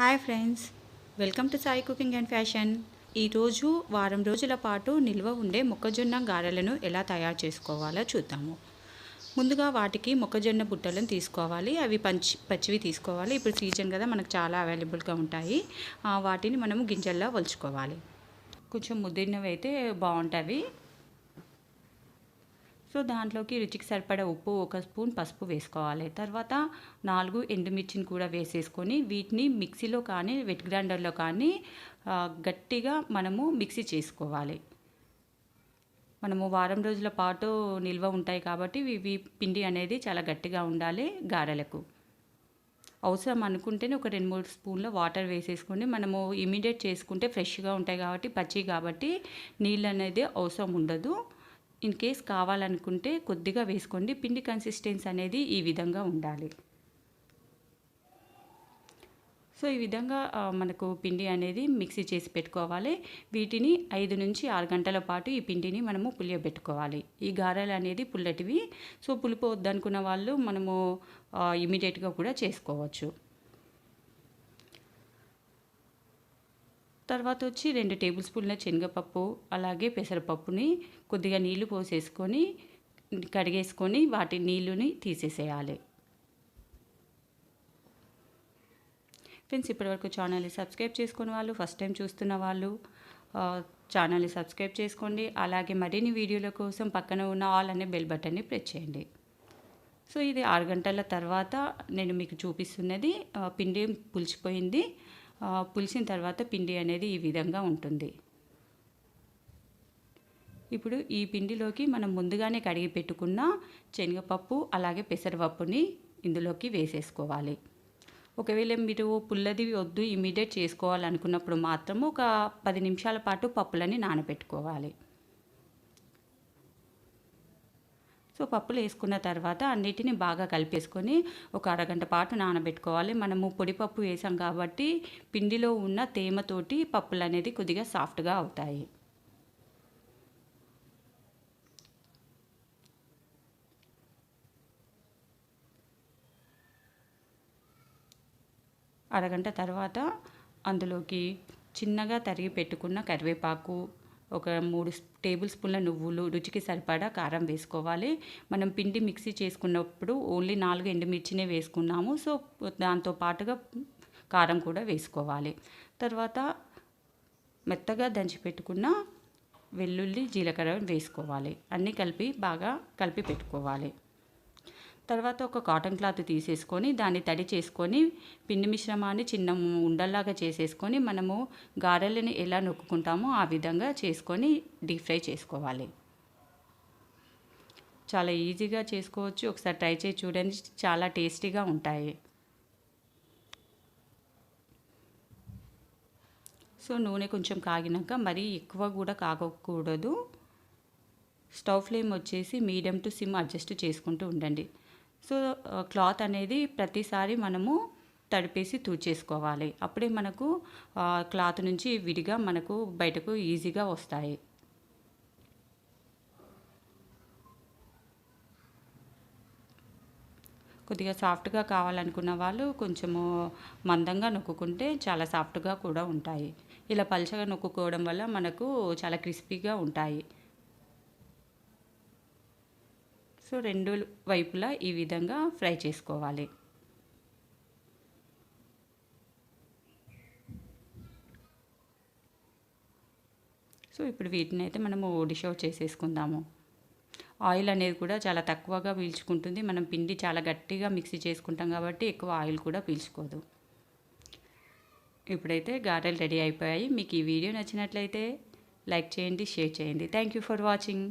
Hi friends. Welcome to Sai cooking and fashion. ఈరోజు వారం రోజుల పాటు నిల్వ ఉండే మొక్కజొన్న గారెలను ఎలా తయారు చేసుకోవాలో చూద్దాము. ముందుగా వాటికి మొక్కజొన్న బుట్టలను తీసుకోవాలి. అవి పంచి పచ్చివి తీసుకోవాలి. ఇప్పుడు సీజన్ కదా మనకు చాలా అవైలబుల్గా ఉంటాయి. వాటిని మనము గింజల్లో వలుచుకోవాలి కొంచెం ముదిరినవి అయితే బాగుంటాయి సో దాంట్లోకి రుచికి సరిపడ ఉప్పు ఒక స్పూన్ పసుపు వేసుకోవాలి. తర్వాత నాలుగు ఎండుమిర్చిని కూడా వేసేసుకొని వీటిని మిక్సీలో కానీ వెట్ గ్రైండర్లో కానీ గట్టిగా మనము మిక్సీ చేసుకోవాలి. మనము వారం రోజుల పాటు నిల్వ ఉంటాయి కాబట్టి ఇవి పిండి అనేది చాలా గట్టిగా ఉండాలి గారెలకు. అవసరం అనుకుంటేనే ఒక రెండు మూడు స్పూన్ల వాటర్ వేసేసుకొని మనము ఇమీడియట్ చేసుకుంటే ఫ్రెష్గా ఉంటాయి కాబట్టి పచ్చి కాబట్టి నీళ్ళు అనేది అవసరం ఉండదు. ఇన్ కేస్ కావాలనుకుంటే కొద్దిగా వేసుకోండి. పిండి కన్సిస్టెన్స్ అనేది ఈ విధంగా ఉండాలి. సో ఈ విధంగా మనకు పిండి అనేది మిక్సీ చేసి పెట్టుకోవాలి. వీటిని ఐదు నుంచి ఆరు గంటల పాటు ఈ పిండిని మనము పులియబెట్టుకోవాలి. ఈ గారెలు అనేది పుల్లటివి. సో పులిపోవద్దనుకున్న వాళ్ళు మనము ఇమీడియట్గా కూడా చేసుకోవచ్చు. తర్వాత వచ్చి రెండు టేబుల్ స్పూన్ల శనగపప్పు అలాగే పెసరపప్పుని కొద్దిగా నీళ్ళు పోసేసుకొని కడిగేసుకొని వాటి నీళ్ళుని తీసేసేయాలి. ఫ్రెండ్స్ ఇప్పటివరకు ఛానల్ని సబ్స్క్రైబ్ చేసుకున్న వాళ్ళు ఫస్ట్ టైం చూస్తున్న వాళ్ళు ఛానల్ని సబ్స్క్రైబ్ చేసుకోండి. అలాగే మరిన్ని వీడియోల కోసం పక్కన ఉన్న ఆల్ అనే బెల్ బటన్ని ప్రెస్ చేయండి. సో ఇది ఆరు గంటల తర్వాత నేను మీకు చూపిస్తున్నది. పిండి పులిచిపోయింది. పులిసిన తర్వాత పిండి అనేది ఈ విధంగా ఉంటుంది. ఇప్పుడు ఈ పిండిలోకి మనం ముందుగానే కడిగి పెట్టుకున్న శనగపప్పు అలాగే పెసరపప్పుని ఇందులోకి వేసేసుకోవాలి. ఒకవేళ మీరు పుల్లది వద్దు ఇమీడియట్ చేసుకోవాలనుకున్నప్పుడు మాత్రం ఒక పది నిమిషాల పాటు పప్పులని నానబెట్టుకోవాలి. సో పప్పులు వేసుకున్న తర్వాత అన్నిటిని బాగా కలిపేసుకొని ఒక అరగంట పాటు నానబెట్టుకోవాలి. మనము పొడిపప్పు వేసాం కాబట్టి పిండిలో ఉన్న తేమతోటి పప్పులు అనేది కొద్దిగా సాఫ్ట్గా అవుతాయి. అరగంట తర్వాత అందులోకి చిన్నగా తరిగి పెట్టుకున్న కరివేపాకు ఒక మూడు టేబుల్ స్పూన్ల నువ్వులు రుచికి సరిపడా కారం వేసుకోవాలి. మనం పిండి మిక్సీ చేసుకున్నప్పుడు ఓన్లీ నాలుగు ఎండుమిర్చినే వేసుకున్నాము. సో దాంతో పాటుగా కారం కూడా వేసుకోవాలి. తర్వాత మెత్తగా దంచి పెట్టుకున్న వెల్లుల్లి జీలకర్ర వేసుకోవాలి. అన్నీ కలిపి బాగా కలిపి పెట్టుకోవాలి. తర్వాత ఒక కాటన్ క్లాత్ తీసేసుకొని దాన్ని తడి చేసుకొని పిండి మిశ్రమాన్ని చిన్న ఉండల్లాగా చేసేసుకొని మనము గారెలని ఎలా నొక్కుకుంటామో ఆ విధంగా చేసుకొని డీప్ ఫ్రై చేసుకోవాలి. చాలా ఈజీగా చేసుకోవచ్చు. ఒకసారి ట్రై చేసి చూడండి. చాలా టేస్టీగా ఉంటాయి. సో నూనె కొంచెం కాగినాక మరీ ఎక్కువ కూడా కాగకూడదు. స్టవ్ ఫ్లేమ్ వచ్చేసి మీడియం టు సిమ్ అడ్జస్ట్ చేసుకుంటూ ఉండండి. సో క్లాత్ అనేది ప్రతిసారి మనము తడిపేసి తూచేసుకోవాలి అప్పుడే మనకు క్లాత్ నుంచి విడిగా మనకు బయటకు ఈజీగా వస్తాయి. కొద్దిగా సాఫ్ట్గా కావాలనుకున్న వాళ్ళు కొంచెము మందంగా నొక్కుంటే చాలా సాఫ్ట్గా కూడా ఉంటాయి. ఇలా పలుచగా నొక్కుకోవడం వల్ల మనకు చాలా క్రిస్పీగా ఉంటాయి. సో రెండు వైపులా ఈ విధంగా ఫ్రై చేసుకోవాలి. సో ఇప్పుడు వీటిని అయితే మనము డిష్ అవుట్ చేసేసుకుందాము. ఆయిల్ అనేది కూడా చాలా తక్కువగా పీల్చుకుంటుంది. మనం పిండి చాలా గట్టిగా మిక్సీ చేసుకుంటాం కాబట్టి ఎక్కువ ఆయిల్ కూడా పీల్చుకోదు. ఇప్పుడైతే గారెలు రెడీ అయిపోయాయి. మీకు ఈ వీడియో నచ్చినట్లయితే లైక్ చేయండి షేర్ చేయండి. Thank you for watching